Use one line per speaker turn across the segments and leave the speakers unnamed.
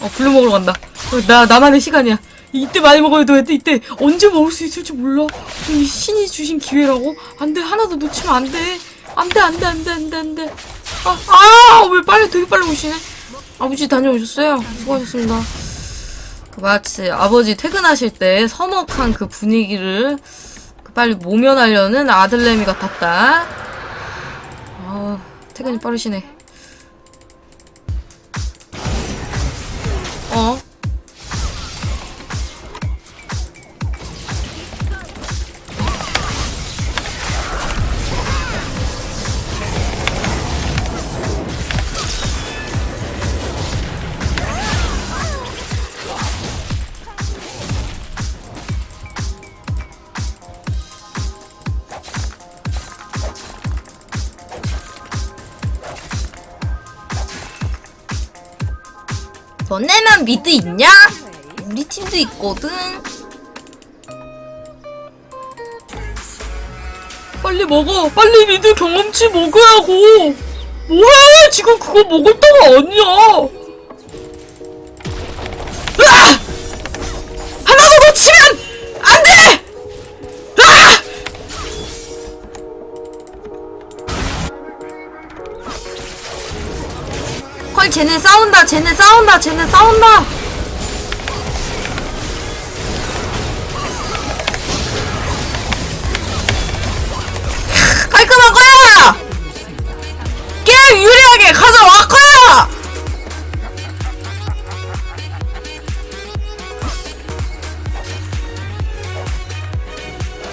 어, 블루 먹으러 간다. 어, 나, 나만의 시간이야. 이때 많이 먹어야 돼. 이때 언제 먹을 수 있을지 몰라. 이 신이 주신 기회라고? 안 돼. 하나도 놓치면 안 돼. 안 돼, 안 돼, 안 돼, 안 돼, 안 돼. 아, 아, 왜 빨리, 되게 빨리 오시네? 아버지 다녀오셨어요? 수고하셨습니다. 그 마치 아버지 퇴근하실 때 서먹한 그 분위기를 그 빨리 모면하려는 아들내미 같았다. 아, 퇴근이 빠르시네. 너네만 미드 있냐? 우리 팀도 있거든. 빨리 먹어. 빨리 미드 경험치 먹으라고. 뭐해? 지금 그거 먹을 때가 아니야. 헐, 쟤네 싸운다, 쟤네 싸운다, 쟤네 싸운다! 깔끔한 거야! 게임 유리하게 가져와 거야!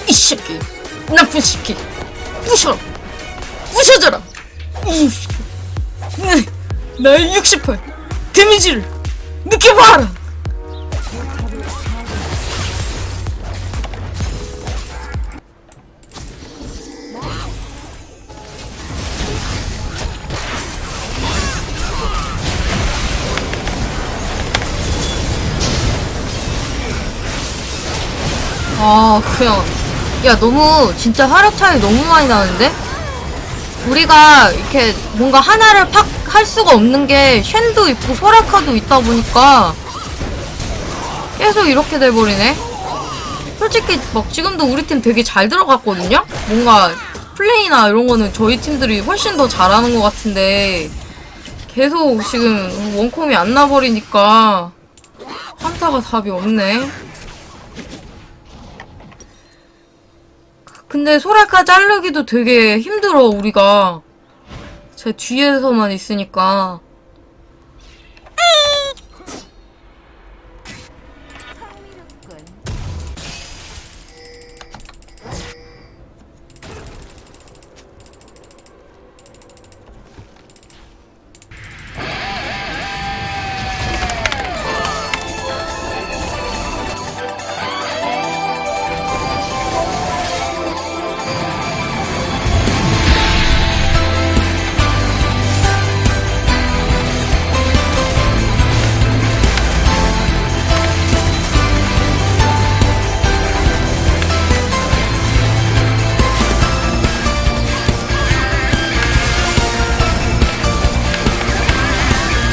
이 새끼, 나쁜 새끼, 부셔! 부셔져라! 이 새끼. 네. 나의 68 데미지를 느껴봐라 아 그냥 야 너무 진짜 화력 차이 너무 많이 나는데? 우리가 이렇게 뭔가 하나를 팍 할 수가 없는 게 쉔도 있고 소라카도 있다 보니까 계속 이렇게 돼버리네. 솔직히 막 지금도 우리 팀 되게 잘 들어갔거든요? 뭔가 플레이나 이런 거는 저희 팀들이 훨씬 더 잘하는 것 같은데 계속 지금 원콤이 안 나버리니까 한타가 답이 없네. 근데 소라카 자르기도 되게 힘들어 우리가 제 뒤에서만 있으니까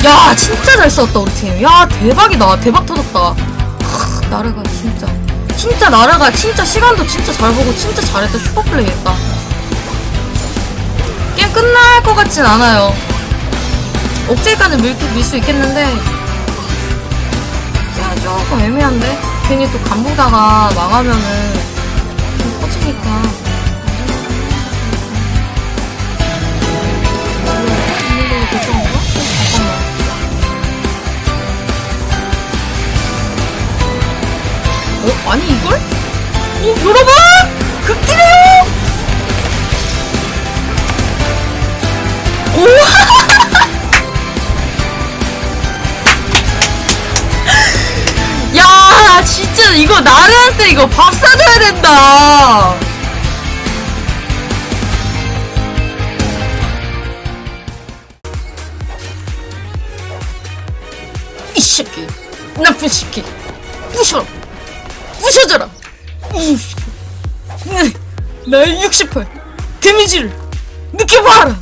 야 진짜 잘 썼다 우리 팀 야 대박이다. 대박 터졌다. 하, 나르가 진짜. 진짜 나르가 진짜 시간도 진짜 잘 보고 진짜 잘했다. 슈퍼플레이 했다. 게임 끝날 것 같진 않아요. 억제까지 밀 수 있겠는데. 시간이 조금 애매한데? 괜히 또 간보다가 망하면은 좀 터지니까 여러분! 극딜해요! 오! 야 진짜 이거 나르한테 이거 밥 사줘야 된다 이 새끼 나쁜 새끼 부셔 부셔져라 나의 68 데미지를 느껴봐라